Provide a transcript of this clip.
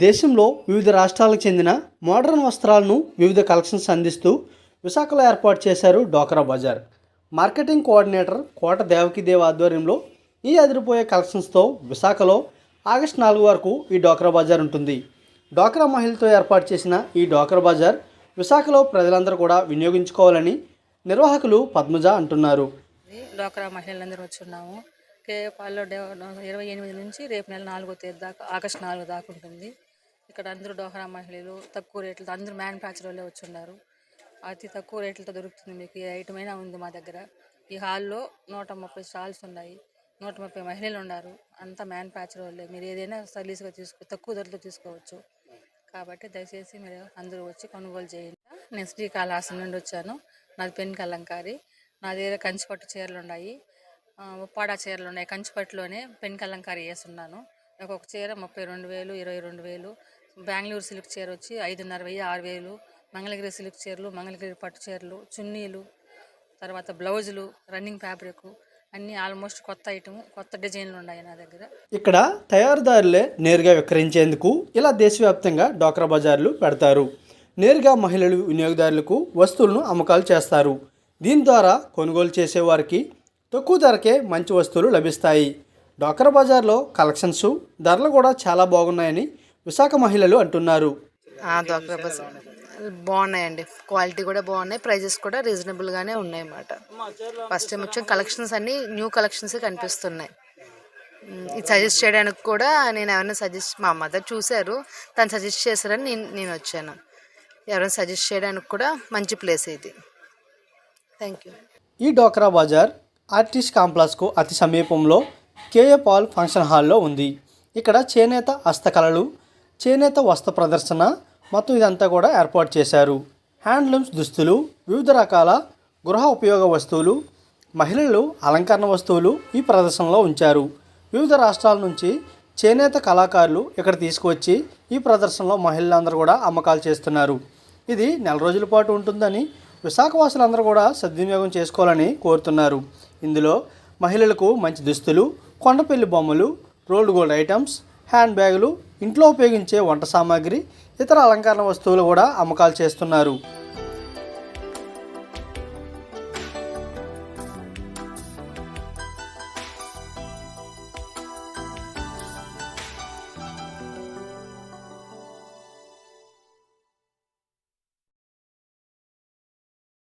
దేశంలో వివిధ రాష్ట్రాలకు చెందిన మోడర్న్ వస్త్రాలను వివిధ కలెక్షన్స్ అందిస్తూ విశాఖలో ఏర్పాటు చేశారు డోకరా బజార్. మార్కెటింగ్ కోఆర్డినేటర్ కోట దేవకిదేవ్ ఆధ్వర్యంలో ఈ అదిరిపోయే కలెక్షన్స్తో విశాఖలో ఆగస్టు నాలుగు వరకు ఈ డోకరా బజార్ ఉంటుంది. డోకరా మహిళతో ఏర్పాటు చేసిన ఈ డోకరా బజార్ విశాఖలో ప్రజలందరూ కూడా వినియోగించుకోవాలని నిర్వాహకులు పద్మజ అంటున్నారు. డోకరా మహిళలందరూ వచ్చున్నాము కేపాల్లో ఇరవై ఎనిమిది నుంచి రేపు నెల నాలుగో తేదీ దాకా ఆగస్టు నాలుగు దాకా ఉంటుంది. ఇక్కడ అందరూ డోహరా మహిళలు తక్కువ రేట్లతో అందరూ మ్యానుఫ్యాక్చర్ వాళ్ళే వచ్చున్నారు అతి తక్కువ రేట్లతో దొరుకుతుంది మీకు ఏ ఐటమ్ అయినా ఉంది మా దగ్గర. ఈ హాల్లో నూట ముప్పై స్టాల్స్ ఉన్నాయి. నూట ముప్పై మహిళలు ఉన్నారు అంతా మ్యానుఫ్యాక్చర్ వాళ్ళే. మీరు ఏదైనా సర్వీస్గా తీసుకో తక్కువ ధరలో తీసుకోవచ్చు. కాబట్టి దయచేసి మీరు అందరూ వచ్చి కొనుగోలు చేయండి. నేను శ్రీకాళహస్తి నుండి వచ్చాను. నాది పెన్ కలంకారి. నా దగ్గర కంచిపట్టు చీరలు ఉన్నాయి. ఉప్పాడా చీరలు ఉన్నాయి. కంచిపట్టులోనే అలంకారీ కలంకారీ నాకు ఒక చీర ముప్పై రెండు వేలు ఇరవై రెండు వేలు. బెంగళూరు సిల్క్ చీర వచ్చి ఐదున్నర వెయ్యి ఆరు వేలు. మంగళగిరి సిల్క్ చీరలు మంగళగిరి పట్టు చీరలు చున్నీలు తర్వాత బ్లౌజులు రన్నింగ్ ఫ్యాబ్రిక్ అన్నీ ఆల్మోస్ట్ కొత్త ఐటమ్ కొత్త డిజైన్లు ఉన్నాయి నా దగ్గర. ఇక్కడ తయారుదారులే నేరుగా విక్రయించేందుకు ఇలా దేశవ్యాప్తంగా డోక్రా బజార్లు పెడతారు. నేరుగా మహిళలు వినియోగదారులకు వస్తువులను అమ్మకాలు చేస్తారు. దీని ద్వారా కొనుగోలు చేసేవారికి తక్కువ ధరకే మంచి వస్తువులు లభిస్తాయి. డోక్రా బజార్లో కలెక్షన్స్ ధరలు కూడా చాలా బాగున్నాయని విశాఖ మహిళలు అంటున్నారు. బాగున్నాయండి. క్వాలిటీ కూడా బాగున్నాయి. ప్రైజెస్ కూడా రీజనబుల్గానే ఉన్నాయి అన్నమాట ఫస్ట్ టైం వచ్చిన కలెక్షన్స్ అన్నీ న్యూ కలెక్షన్స్ కనిపిస్తున్నాయి. ఇది సజెస్ట్ చేయడానికి కూడా నేను ఎవరైనా సజెస్ట్ మా మదర్ చూశారు. తను సజెస్ట్ చేశారని నేను నేను వచ్చాను. ఎవరైనా సజెస్ట్ చేయడానికి కూడా మంచి ప్లేస్ ఇది. Thank you. ఈ డోక్రా బజార్ ఆర్టిస్ట్ కాంప్లెక్స్కు అతి సమీపంలో కేఏ పాల్ ఫంక్షన్ హాల్లో ఉంది. ఇక్కడ చేనేత హస్తకళలు చేనేత వస్త్ర ప్రదర్శన మొత్తం ఇదంతా కూడా ఏర్పాటు చేశారు. హ్యాండ్లూమ్స్ దుస్తులు వివిధ రకాల గృహ ఉపయోగ వస్తువులు మహిళలు అలంకరణ వస్తువులు ఈ ప్రదర్శనలో ఉంచారు. వివిధ రాష్ట్రాల నుంచి చేనేత కళాకారులు ఇక్కడ తీసుకువచ్చి ఈ ప్రదర్శనలో మహిళలందరూ కూడా అమ్మకాలు చేస్తున్నారు. ఇది నెల రోజుల పాటు ఉంటుందని విశాఖవాసులందరూ కూడా సద్వినియోగం చేసుకోవాలని కోరుతున్నారు. ఇందులో మహిళలకు మంచి దుస్తులు కొండపల్లి బొమ్మలు రోల్డ్ గోల్డ్ ఐటమ్స్ హ్యాండ్ బ్యాగులు ఇంట్లో ఉపయోగించే వంట సామాగ్రి ఇతర అలంకరణ వస్తువులు కూడా అమ్మకాలు చేస్తున్నారు.